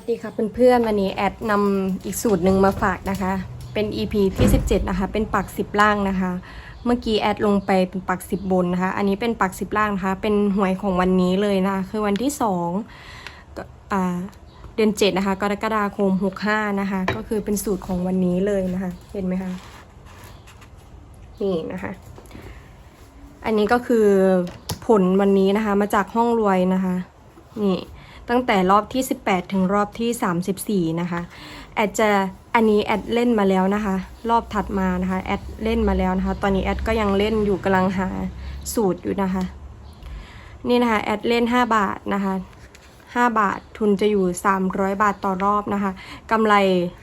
วัสดีค่ะเพื่อนๆวันนี้แอดนำอีกสูตรหนึ่งมาฝากนะคะ เป็น EP ที่ 17 นะคะ เป็นปัก 10 ล่างนะคะ เมื่อกี้แอดลงไปเป็นปัก 10 บนนะคะ อันนี้เป็นปัก 10 ล่างนะคะ เป็นหวยของวันนี้เลยนะคะคือวันที่2ก็อ่าเดือน7นะคะ กรกฎาคม 65 นะคะ ก็คือเป็นสูตรของวันนี้เลยนะคะ เห็นไหมคะ นี่นะคะ อันนี้ก็คือผลวันนี้นะคะ มาจากห้องรวยนะคะ นี่ ตั้งแต่รอบที่ 18 ถึงรอบที่ 34 นะคะ แอดจะอันนี้แอดเล่นมาแล้วนะคะ รอบถัดมานะคะแอดเล่นมาแล้วนะคะ ตอนนี้แอดก็ยังเล่นอยู่กำลังหาสูตรอยู่นะคะ นี่นะคะแอดเล่น 5 บาทนะคะ5 บาททุนจะอยู่ 300 บาทต่อรอบนะคะกำไร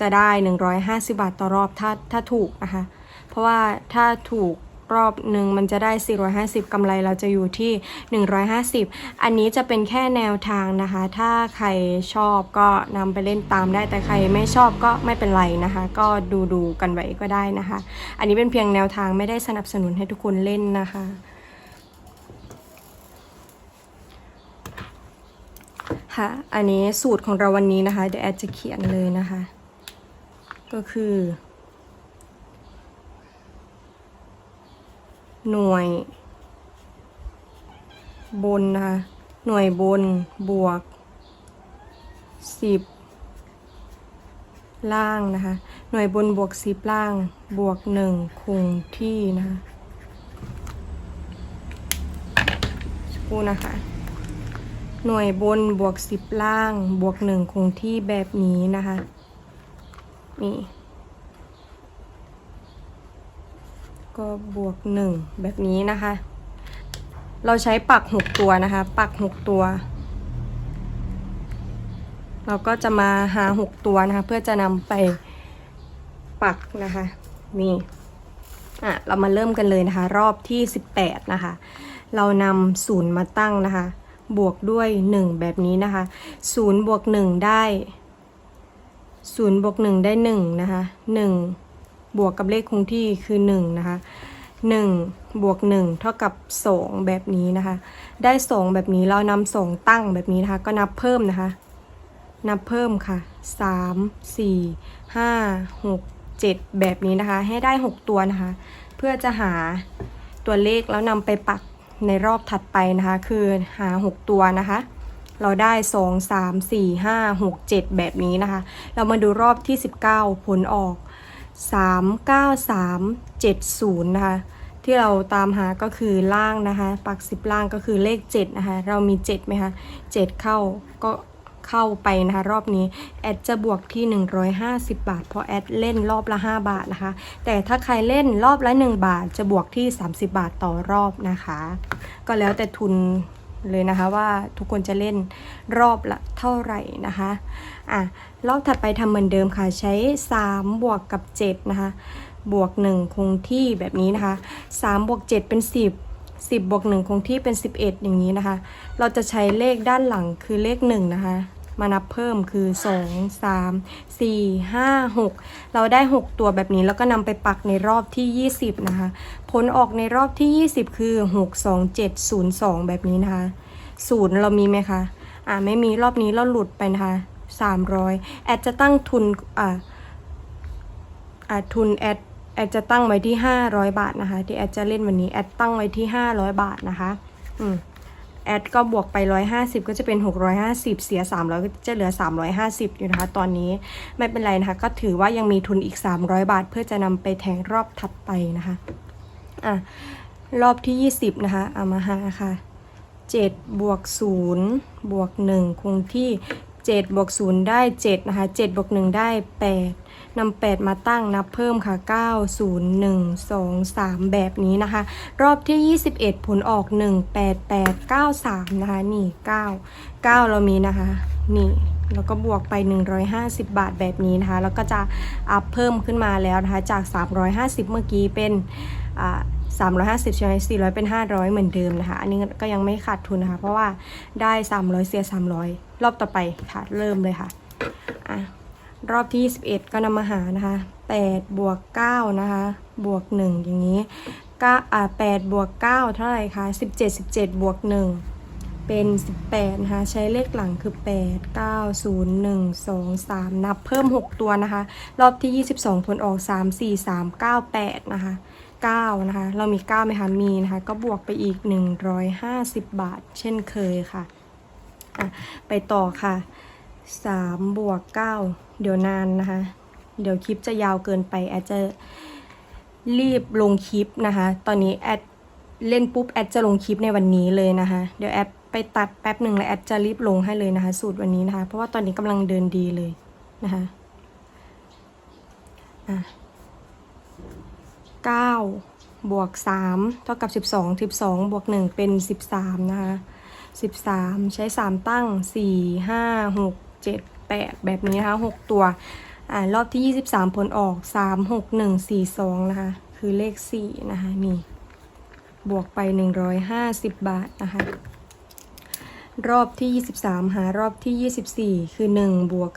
จะได้ 150 บาทต่อรอบถ้าถ้าถูกนะคะ เพราะว่าถ้าถูก รอบหนึ่งมันจะได้ 450กำไรเราจะอยู่ที่ 150 อันนี้จะเป็นแค่แนวทางนะคะ ถ้าใครชอบก็นำไปเล่นตามได้แต่ใครไม่ชอบก็ไม่เป็นไรนะคะ ก็ดูดูกันไว้ก็ได้นะคะ อันนี้เป็นเพียงแนวทางไม่ได้สนับสนุนให้ทุกคนเล่นนะคะค่ะอันนี้สูตรของเราวันนี้นะคะเดี๋ยวแอดจะเขียนเลยนะคะ ก็คือ หน่วย บนนะคะ หน่วยบนบวกสิบล่างนะคะ หน่วยบนบวกสิบล่าง บวกหนึ่งคงที่นะคะกู้นะคะ หน่วยบนบวกสิบล่าง บวกหนึ่งคงที่แบบนี้นะคะ นี่ ก็บวกหนึ่งแบบนี้นะคะ เราใช้ปักหกตัวนะคะ ปักหกตัว เราก็จะมาหาหกตัวนะคะ เพื่อจะนำไปปักนะคะนี่อะเรามาเริ่มกันเลยนะคะ รอบที่ 18 นะคะ เรานำศูนย์มาตั้งนะคะ บวกด้วย 1 แบบนี้นะคะศูนย์บวก1ได้ศูนย์บวก1ได้1นะคะ1 บวกกับเลขคงที่คือ1นะคะ1บวก1เท่ากับ 2 แบบนี้นะคะ ได้ 2 แบบนี้เรานำ2ตั้งแบบนี้นะคะ ก็นับเพิ่มนะคะ นับเพิ่มค่ะ 3 4 5 6 7 แบบนี้นะคะ ให้ได้ 6 ตัวนะคะ เพื่อจะหาตัวเลขแล้วนำไปปักในรอบถัดไปนะคะ คือหา 6 ตัวนะคะ เราได้ 2 3 4 5 6 7 แบบนี้นะคะ เรามาดูรอบที่ 19 ผลออก 3 9 3 7 0 นะคะ ที่เราตามหาก็คือล่างนะคะปัก10ล่างก็คือเลข 7 นะคะ เรามี 7ไหมคะ7 เข้าก็เข้าไปนะคะ รอบนี้ แอดจะบวกที่ 150 บาท เพราะแอดเล่นรอบละ 5 บาทนะคะ แต่ถ้าใครเล่นรอบละ 1 บาท จะบวกที่ 30 บาทต่อรอบนะคะ ก็แล้วแต่ทุน เลยนะคะว่าทุกคนจะเล่นรอบละเท่าไหร่นะคะอะรอบถัดไปทำเหมือนเดิมค่ะใช้ 3 บวกกับ 7 นะคะ บวก 1 คงที่แบบนี้นะคะ 3 บวก 7 เป็น 10 10บวก1คงที่เป็น 11 อย่างนี้นะคะ เราจะใช้เลขด้านหลังคือเลข 1 นะคะ มานับเพิ่มคือ 2 3 4 5 6 เราได้ 6 ตัวแบบนี้แล้วก็นำไปปักในรอบที่ 20 นะคะ ผลออกในรอบที่ 20 คือ 6 2 7 0 2 แบบนี้นะคะศูนย์เรามีไหมคะ อ่าไม่มีรอบนี้เราหลุดไปนะคะ 300 แอดจะตั้งทุน อ่าอ่าทุนแอดแอดจะตั้งไว้ที่ 500 บาทนะคะ ที่แอดจะเล่นวันนี้ แอดตั้งไว้ที่ 500 บาทนะคะ อืม แอดก็บวกไป 150 ก็จะเป็น 650 เสีย300ก็จะเหลือ 350 อยู่นะคะ ตอนนี้ไม่เป็นไรนะคะ ก็ถือว่ายังมีทุนอีก 300 บาท เพื่อจะนำไปแทงรอบถัดไปนะคะอะรอบที่ 20 นะคะเอามาหาค่ะ7บวก0บวก1คงที่7บวก0ได้ 7 นะคะ7บวก1ได้ 8 นำ8 มาตั้งนับเพิ่มค่ะ 9 0 1 2 3 แบบนี้นะคะ รอบที่ 21 ผลออก 1 8 8 9 3 นะคะ นี่ 9 9 เรามีนะคะ นี่แล้วก็บวกไป 150 บาทแบบนี้นะคะ แล้วก็จะอัพเพิ่มขึ้นมาแล้วนะคะ จาก 350 เมื่อกี้เป็นอ่า350ใช่ไหม400 เป็น 500 เหมือนเดิมนะคะ อันนี้ก็ยังไม่ขาดทุนนะคะ เพราะว่าได้ 300 เสีย 300 รอบต่อไปค่ะ เริ่มเลยค่ะ อะ รอบที่ 21 ก็นำมาหานะคะ8บวก9นะคะ บวก 1 อย่างนี้9อ่า8บวก9เท่าไหร่คะ17 17 บวก 1 เป็น 18 นะคะ ใช้เลขหลังคือ 8 9 0 1 2 3 นับเพิ่ม 6 ตัวนะคะ รอบที่ 22 ผลออก 3 4 3 9 8 นะคะ 9 นะคะ เรามี9ไหมคะ มีนะคะ ก็บวกไปอีก 150 บาท เช่นเคยคะ่ะ ไปต่อค่ะ 3บวก9เดี๋ยวนานนะคะ เดี๋ยวคลิปจะยาวเกินไปแอดจะรีบลงคลิปนะคะ ตอนนี้แอดเล่นปุ๊บแอดจะลงคลิปในวันนี้เลยนะคะ เดี๋ยวแอดไปตัดแป๊บหนึ่งแล้วแอดจะรีบลงให้เลยนะคะ สูตรวันนี้นะคะ เพราะว่าตอนนี้กำลังเดินดีเลยนะคะอะ9บวก3เท่ากับ 12 12บวก1เป็น 13 นะคะ 13 ใช้ 3 ตั้ง 4 5 6 7 8แบบนี้นะคะ6ตัวอ่ารอบที่23ผลออก3 6 1 4 2นะคะคือเลข4นะคะนี่บวกไป150บาทนะคะรอบที่23หารอบที่24คือ1บวก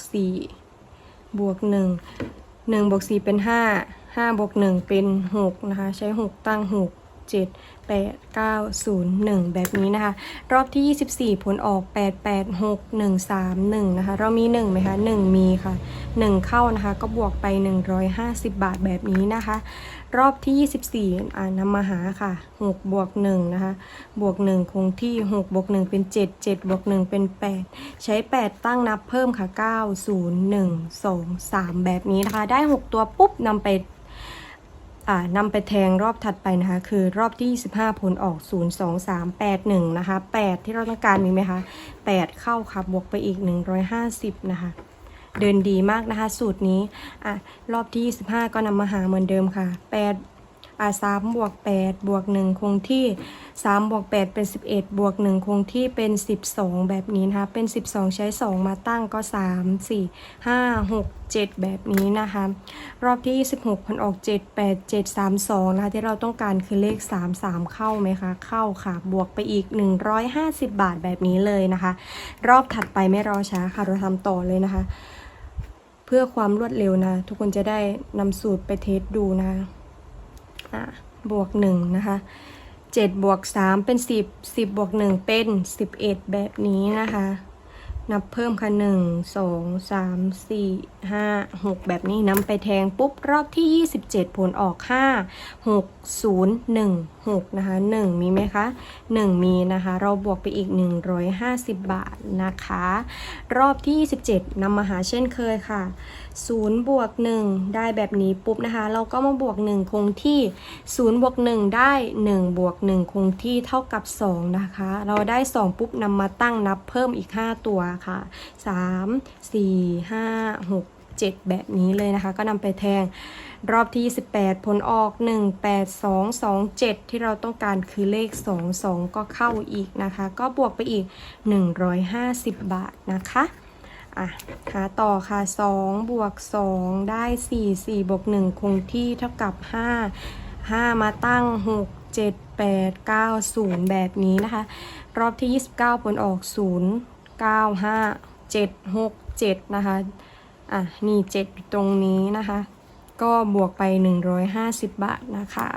4บวก1 1บวก4เป็น5 5บวก1เป็น6นะคะ ใช้6ตั้ง6 7 8 9 0 1 แบบนี้นะคะ รอบที่ 24 ผลออก 8 8 6 1 3 1 นะคะ เรามี 1ไหมคะ 1 มีค่ะ 1 เข้านะคะ ก็บวกไป 150 บาทแบบนี้นะคะ รอบที่ 24อ่านำมาหาค่ะ 6 บวก 1 นะคะ บวก 1 คงที่ 6 บวก 1 เป็น 7 7 บวก 1 เป็น 8 ใช้ 8 ตั้งนับเพิ่มค่ะ 9 0 1 2 3 แบบนี้นะคะ ได้ 6 ตัวปุ๊บนำไป นำไปแทงรอบถัดไปนะคะ คือรอบที่ 25 ผลออก 0 2 3 8 1 นะคะ 8 ที่เราต้องการมีไหมคะ 8 เข้าค่ะบวกไปอีก 150 นะคะ เดินดีมากนะคะ สูตรนี้อะรอบที่ 25 ก็นำมาหาเหมือนเดิมค่ะ 8 อะ3บวก8บวก1คงที่3บวก8เป็น11บวก1คงที่เป็น12แบบนี้นะคะ เป็น12ใช้2มาตั้งก็3 4 5 6 7แบบนี้นะคะ รอบที่26ผลออก7 8 7 3 2นะคะที่เราต้องการคือเลข3 3เข้าไหมคะ เข้าค่ะ บวกไปอีก150บาทแบบนี้เลยนะคะ รอบถัดไปไม่รอช้าค่ะเราทำต่อเลยนะคะ เพื่อความรวดเร็วนะ ทุกคนจะได้นำสูตรไปเทสดูนะคะ อะบวกหนึ่งนะคะเจ็ดบวกสามเป็นสิบสิบบวกหนึ่งเป็นสิบเอ็ดแบบนี้นะคะ นับเพิ่มค่ะหนึ่งสองสามสี่ห้าหกแบบนี้นำไปแทงปุ๊บรอบที่ยี่สิบเจ็ดผลออกห้าหกศูนย์หนึ่งหกนะคะหนึ่งมีไหมคะหนึ่งมีนะคะ เราบวกไปอีกหนึ่งร้อยห้าสิบบาทนะคะ รอบที่ยี่สิบเจ็ดนำมาหาเช่นเคยค่ะ0บวก1ได้แบบนี้ปุ๊บนะคะ เราก็มาบวก1คงที่0บวก1ได้1บวก1คงที่เท่ากับ2นะคะ เราได้2ปุ๊บนำมาตั้งนับเพิ่มอีก5ตัวาค่ะ3 4 5 6 7 แบบนี้เลยนะคะ ก็นำไปแทงรอบที่18ผลออก 1 8 2 2 7 ที่เราต้องการคือเลข 2 2 ก็เข้าอีกนะคะ ก็บวกไปอีก 150 บาทนะคะอะหาต่อค่ะ 2 บวก 2 ได้ 4 4 บวก 1 คงที่เท่ากับ 5 5 มาตั้ง 6 7 8 9 0 แบบนี้นะคะ รอบที่ 29 ผลออก 0 9 5 7 6 7นะคะอะนี่7อยู่ตรงนี้นะคะ ก็บวกไป150บาทนะคะ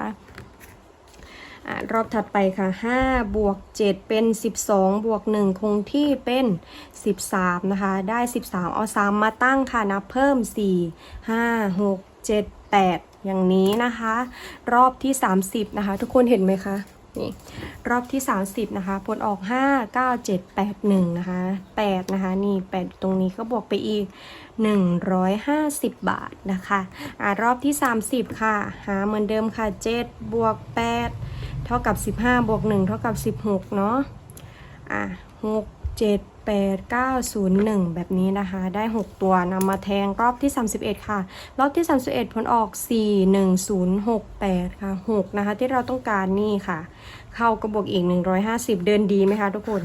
อะรอบถัดไปค่ะ5บวก7เป็น12บวก1คงที่เป็น13นะคะ ได้13เอา3มาตั้งค่ะนับเพิ่ม4 5 6 7 8อย่างนี้นะคะ รอบที่30นะคะ ทุกคนเห็นไหมคะ นี่รอบที่ 30 นะคะ ผลออก 5 9 7 8 1 นะคะ 8 นะคะ นี่ 8 ตรงนี้ก็บวกไปอีก 150 บาทนะคะอ่ารอบที่ 30 ค่ะ หาเหมือนเดิมค่ะ 7 บวก 8 เท่ากับ 15 บวก 1 เท่ากับ 16 เนาะอะ6 7 8 9 0 1 แบบนี้นะคะ ได้ 6 ตัวนำมาแทงรอบที่ 31 ค่ะ รอบที่ 31 ผลออก 4 1 0 6 8 ค่ะ 6 นะคะ ที่เราต้องการนี่ค่ะ เข้ากระบวกอีก 150 เดินดีไหมคะทุกคน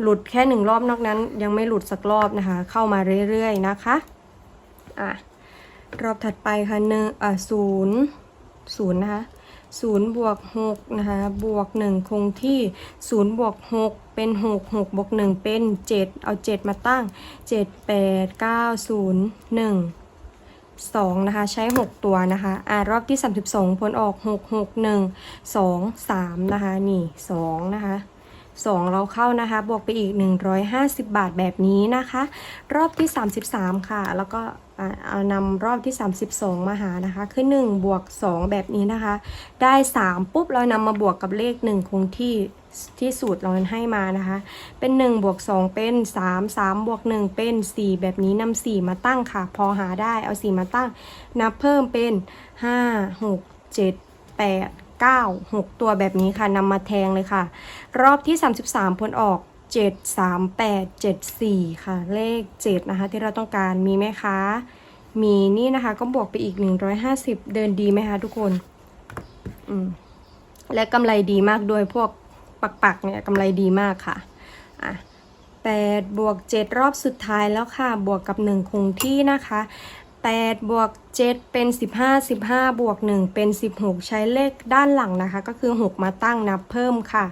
หลุดแค่หนึ่งรอบนอกนั้น ยังไม่หลุดสักรอบนะคะ เข้ามาเรื่อยๆนะคะ อะ รอบถัดไปค่ะหนึ่งอะศูนย์ศูนย์นะคะ ศูนย์บวกหกนะคะบวกหนึ่งคงที่ศูนย์บวกหกเป็นหกหกบวกหนึ่งเป็นเจ็ดเอาเจ็ดมาตั้งเจ็ดแปดเก้าศูนย์หนึ่งสองนะคะ ใช้หกตัวนะคะอ่ารอบที่สามสิบสองผลออกหกหกหนึ่งสองสามนะคะ นี่สองนะคะ 2 เราเข้านะคะ บวกไปอีก 150 บาทแบบนี้นะคะ รอบที่ 33 ค่ะ แล้วก็ นำรอบที่ 32 มาหานะคะคือ1บวก 2 แบบนี้นะคะ ได้ 3 ปุ๊บเรานำมาบวกกับเลข 1 คงที่ที่สูตรเราให้มานะคะ เป็น 1 บวก 2 เป็น 3 3 บวก 1 เป็น 4 แบบนี้นำ4 มาตั้งค่ะ พอหาได้เอา 4 มาตั้ง นับเพิ่มเป็น 5 6 7 8 9 6 ตัวแบบนี้ค่ะนำมาแทงเลยค่ะ รอบที่ 33 ผลออก 7 3 8 7 4 ค่ะ เลข 7 นะคะ ที่เราต้องการมีไหมคะ มีนี่นะคะ ก็บวกไปอีก 150 เดินดีไหมคะทุกคน อืม และกำไรดีมากด้วยพวกปักๆเนี่ยกำไรดีมากค่ะ อะ8บวก 7 รอบสุดท้ายแล้วค่ะ บวกกับ 1 คงที่นะคะ8บวก7เป็น 15 15 บวก 1 เป็น 16 ใช้เลขด้านหลังนะคะ ก็คือ 6 มาตั้งนับเพิ่มค่ะ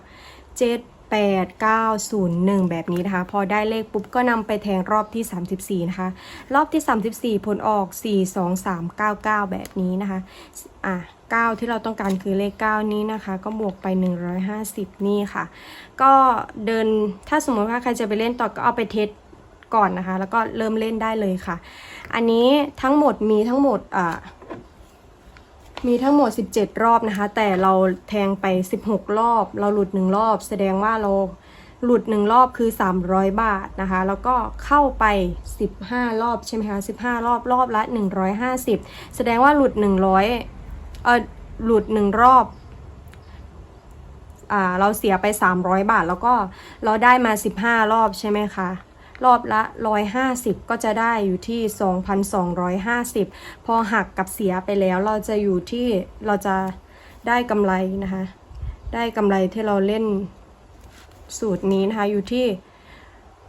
7 8 9 0 1 แบบนี้นะคะ พอได้เลขปุ๊บก็นำไปแทงรอบที่ 34 นะคะ รอบที่ 34 ผลออก 4 2 3 9 9 แบบนี้นะคะ อะ9 ที่เราต้องการคือเลข 9 นี้นะคะ ก็บวกไป 150 นี่ค่ะ ก็เดินถ้าสมมติว่าใครจะไปเล่นต่อก็เอาไปเทสก่อนนะคะ แล้วก็เริ่มเล่นได้เลยค่ะ อันนี้ทั้งหมดมีทั้งหมดอ่า มีทั้งหมด 17 รอบนะคะ แต่เราแทงไป 16 รอบ เราหลุด 1 รอบ แสดงว่าเราหลุด 1 รอบคือ 300 บาทนะคะ แล้วก็เข้าไป 15 รอบใช่ไหมคะ15 รอบรอบละ 150 แสดงว่าหลุด 100เออหลุด 1 รอบอ่าเราเสียไป 300 บาท แล้วก็เราได้มา 15 รอบใช่ไหมคะ รอบละ 150 ก็จะได้อยู่ที่ 2,250 พอหักกับเสียไปแล้วเราจะอยู่ที่เราจะได้กำไรนะคะ ได้กำไรที่เราเล่นสูตรนี้นะคะอยู่ที่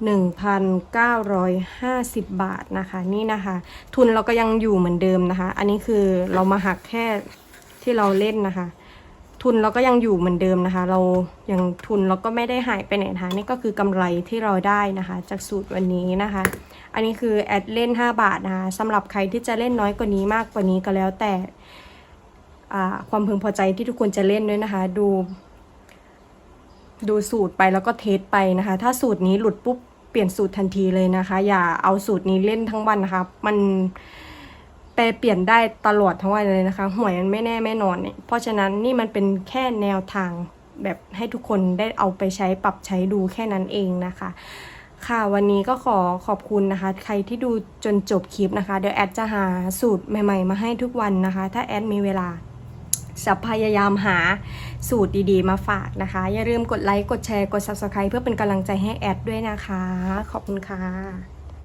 1,950 บาทนะคะนี่นะคะ ทุนเราก็ยังอยู่เหมือนเดิมนะคะ อันนี้คือเรามาหักแค่ที่เราเล่นนะคะ ทุนเราก็ยังอยู่เหมือนเดิมนะคะ เรายังทุนเราก็ไม่ได้หายไปไหนนะคะนี่ก็คือกำไรที่เราได้นะคะ จากสูตรวันนี้นะคะ อันนี้คือแอดเล่น 5 บาทนะคะสำหรับใครที่จะเล่นน้อยกว่านี้มากกว่านี้ก็แล้วแต่ความพึงพอใจที่ทุกคนจะเล่นด้วยนะคะ ดู ดูสูตรไปแล้วก็เทสไปนะคะ ถ้าสูตรนี้หลุดปุ๊บเปลี่ยนสูตรทันทีเลยนะคะ อย่าเอาสูตรนี้เล่นทั้งวันนะคะ มัน แปลเปลี่ยนได้ตลอดทั้งวันเลยนะคะ หวยมันไม่แน่ไม่นอนเนี่ย เพราะฉะนั้นนี่มันเป็นแค่แนวทางแบบให้ทุกคนได้เอาไปใช้ปรับใช้ดูแค่นั้นเองนะคะ ค่ะวันนี้ก็ขอขอบคุณนะคะ ใครที่ดูจนจบคลิปนะคะ เดี๋ยวแอดจะหาสูตรใหม่ ๆ มาให้ทุกวันนะคะ ถ้าแอดมีเวลาจะพยายามหาสูตรดีๆ มาฝากนะคะ อย่าลืมกดไลค์ กดแชร์ กด Subscribe เพื่อเป็นกำลังใจให้แอดด้วยนะคะ ขอบคุณค่ะ